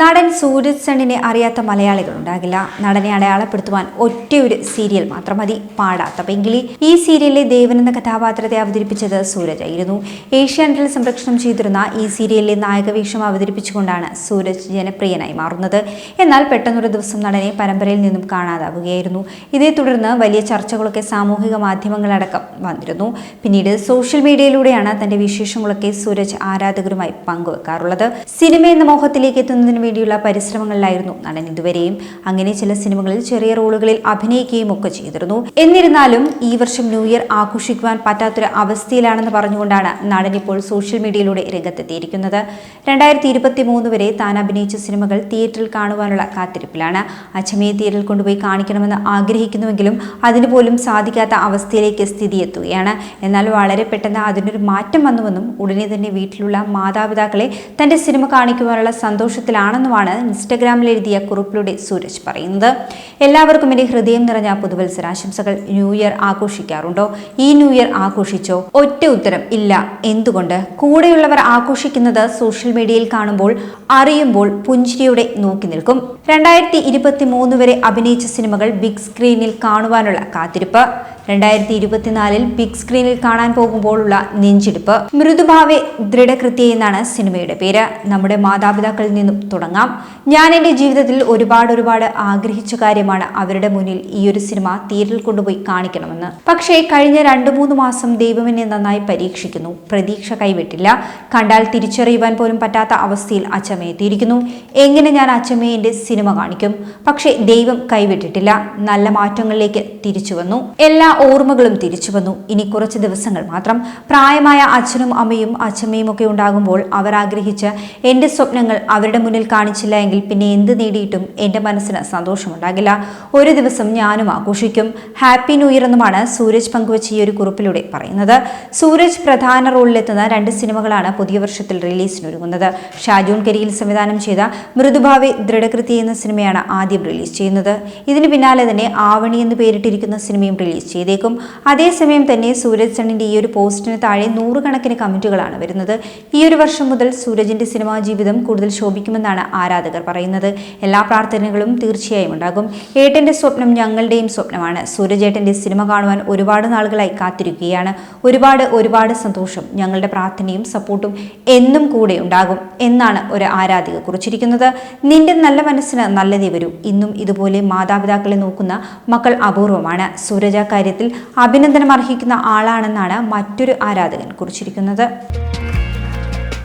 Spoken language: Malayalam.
നടൻ സൂരജ് സണ്ണിനെ അറിയാത്ത മലയാളികൾ ഉണ്ടാകില്ല നടനെ അടയാളപ്പെടുത്തുവാൻ ഒറ്റയൊരു സീരിയൽ മാത്രം മതി. പാടാത്ത പെങ്കിലി ഈ സീരിയലിലെ ദേവൻ എന്ന കഥാപാത്രത്തെ അവതരിപ്പിച്ചത് സൂരജ് ആയിരുന്നു. ഏഷ്യാനെറ്റിൽ സംരക്ഷണം ചെയ്തിരുന്ന ഈ സീരിയലിലെ നായകവേഷം അവതരിപ്പിച്ചുകൊണ്ടാണ് സൂരജ് ജനപ്രിയനായി മാറുന്നത്. എന്നാൽ പെട്ടെന്നൊരു ദിവസം നടനെ പരമ്പരയിൽ നിന്നും കാണാതാവുകയായിരുന്നു. ഇതേ തുടർന്ന് വലിയ ചർച്ചകളൊക്കെ സാമൂഹിക മാധ്യമങ്ങളടക്കം വന്നിരുന്നു. പിന്നീട് സോഷ്യൽ മീഡിയയിലൂടെയാണ് തന്റെ വിശേഷങ്ങളൊക്കെ സൂരജ് ആരാധകരുമായി പങ്കുവെക്കാറുള്ളത്. സിനിമ എന്ന മോഹത്തിലേക്ക് എത്തുന്നതിന് വേണ്ടിയുള്ള പരിശ്രമങ്ങളിലായിരുന്നു നടൻ ഇതുവരെയും. അങ്ങനെ ചില സിനിമകളിൽ ചെറിയ റോളുകളിൽ അഭിനയിക്കുകയും ഒക്കെ ചെയ്തിരുന്നു. എന്നിരുന്നാലും ഈ വർഷം ന്യൂ ഇയർ ആഘോഷിക്കുവാൻ പറ്റാത്തൊരു അവസ്ഥയിലാണെന്ന് പറഞ്ഞുകൊണ്ടാണ് നടൻ ഇപ്പോൾ സോഷ്യൽ മീഡിയയിലൂടെ രംഗത്തെത്തിയിരിക്കുന്നത്. രണ്ടായിരത്തി ഇരുപത്തി മൂന്ന് വരെ താൻ അഭിനയിച്ച സിനിമകൾ തിയേറ്ററിൽ കാണുവാനുള്ള കാത്തിരിപ്പിലാണ്. അച്ഛമേ തിയേറ്ററിൽ കൊണ്ടുപോയി കാണിക്കണമെന്ന് ആഗ്രഹിക്കുന്നുവെങ്കിലും അതിന് പോലും സാധിക്കാത്ത അവസ്ഥയിലേക്ക് സ്ഥിതി എത്തുകയാണ് എന്നാൽ വളരെ പെട്ടെന്ന് അതിനൊരു മാറ്റം വന്നുവെന്നും ഉടനെ തന്നെ വീട്ടിലുള്ള മാതാപിതാക്കളെ തന്റെ സിനിമ കാണിക്കുവാനുള്ള സന്തോഷത്തിലാണെന്നുമാണ് ഇൻസ്റ്റഗ്രാമിൽ എഴുതിയ കുറിപ്പിലൂടെ സൂരജ് പറയുന്നത്. എല്ലാവർക്കും എന്റെ ഹൃദയം നിറഞ്ഞ പുതുവത്സരാശംസകൾ ന്യൂ ഇയർ ആഘോഷിക്കാറുണ്ടോ? ഈ ന്യൂ ഇയർ ആഘോഷിച്ചോ? ഒറ്റ ഉത്തരം ഇല്ല. എന്തുകൊണ്ട്? കൂടെയുള്ളവർ ആഘോഷിക്കുന്നത് സോഷ്യൽ മീഡിയയിൽ കാണുമ്പോൾ അറിയുമ്പോൾ പുഞ്ചിരിയുടെ നോക്കി നിൽക്കും. രണ്ടായിരത്തി ഇരുപത്തി മൂന്ന് വരെ അഭിനയിച്ച സിനിമകൾ ബിഗ് സ്ക്രീനിൽ കാണുവാനുള്ള കാത്തിരിപ്പ്. രണ്ടായിരത്തി ഇരുപത്തിനാലിൽ ബിഗ് സ്ക്രീനിൽ കാണാൻ പോകുമ്പോഴുള്ള നെഞ്ചിടിപ്പ്. മൃദുഭാവെ ദൃഢകൃത്യ എന്നാണ് സിനിമയുടെ പേര്. നമ്മുടെ മാതാപിതാക്കളിൽ നിന്നും തുടങ്ങാം. ഞാൻ എന്റെ ജീവിതത്തിൽ ഒരുപാട് ഒരുപാട് ആഗ്രഹിച്ച കാര്യമാണ് അവരുടെ മുന്നിൽ ഈ ഒരു സിനിമ തീരിൽ കൊണ്ടുപോയി കാണിക്കണമെന്ന്. പക്ഷേ കഴിഞ്ഞ രണ്ടു മൂന്ന് മാസം ദൈവം എന്നെ നന്നായി പരീക്ഷിക്കുന്നു. പ്രതീക്ഷ കൈവിട്ടില്ല. കണ്ടാൽ തിരിച്ചറിയുവാൻ പോലും പറ്റാത്ത അവസ്ഥയിൽ അച്ചമ്മ എത്തിയിരിക്കുന്നു. എങ്ങനെ ഞാൻ അച്ചമ്മയെ സിനിമ കാണിക്കും? പക്ഷേ ദൈവം കൈവിട്ടിട്ടില്ല. നല്ല മാറ്റങ്ങളിലേക്ക് തിരിച്ചു വന്നു. എല്ലാ ഓർമ്മകളും തിരിച്ചു വന്നു. ഇനി കുറച്ച് ദിവസങ്ങൾ മാത്രം. പ്രായമായ അച്ഛനും അമ്മയും അച്ഛമ്മയും ഒക്കെ ഉണ്ടാകുമ്പോൾ അവർ ആഗ്രഹിച്ച എന്റെ സ്വപ്നങ്ങൾ അവരുടെ മുന്നിൽ കാണിച്ചില്ല എങ്കിൽ പിന്നെ എന്ത് നേടിയിട്ടും എന്റെ മനസ്സിന് സന്തോഷമുണ്ടാകില്ല. ഒരു ദിവസം ഞാനും ആഘോഷിക്കും. ഹാപ്പി ന്യൂ ഇയർ എന്നുമാണ് സൂരജ് പങ്കുവച്ച ഈ ഒരു കുറിപ്പിലൂടെ പറയുന്നത്. സൂരജ് പ്രധാന റോളിലെത്തുന്ന രണ്ട് സിനിമകളാണ് പുതിയ വർഷത്തിൽ റിലീസിനൊരുങ്ങുന്നത്. ഷാജൂൺ കരിയിൽ സംവിധാനം ചെയ്ത മൃദുഭാവി ദൃഢകൃതി എന്ന സിനിമയാണ് ആദ്യം റിലീസ് ചെയ്യുന്നത്. ഇതിന് പിന്നാലെ തന്നെ ആവണി എന്ന് പേരിട്ടിരിക്കുന്ന സിനിമയും റിലീസ് ചെയ്തേക്കും. അതേസമയം തന്നെ സൂരജ് സണ്ണിന്റെ ഈ ഒരു പോസ്റ്റിന് താഴെ നൂറുകണക്കിന് കമന്റുകളാണ് വരുന്നത്. ഈ ഒരു വർഷം മുതൽ സൂരജിന്റെ സിനിമാ ജീവിതം കൂടുതൽ ശോഭിക്കുമെന്നാണ് ആരാധകർ പറയുന്നത്. എല്ലാ പ്രാർത്ഥനകളും തീർച്ചയായും ഉണ്ടാകും. ഏട്ടന്റെ സ്വപ്നം ഞങ്ങളുടെയും സ്വപ്നമാണ്. സൂരജ് ഏട്ടന്റെ സിനിമ കാണുവാൻ ഒരുപാട് നാളുകളായി കാത്തിരിക്കുകയാണ്. ഒരുപാട് ഒരുപാട് സന്തോഷം. ഞങ്ങളുടെ പ്രാർത്ഥനയും സപ്പോർട്ടും എന്നും കൂടെ ഉണ്ടാകും എന്നാണ് ഒരു ആരാധിക കുറിച്ചിരിക്കുന്നത്. നിന്റെ നല്ല മനസ്സിന് നല്ലതേ വരൂ. ഇന്നും ഇതുപോലെ മാതാപിതാക്കളെ നോക്കുന്ന മക്കൾ അപൂർവമാണ്. സൂരജ കാര്യത്തിൽ അഭിനന്ദനം അർഹിക്കുന്ന ആളാണെന്നാണ് മറ്റൊരു ആരാധകൻ കുറിച്ചിരിക്കുന്നത്.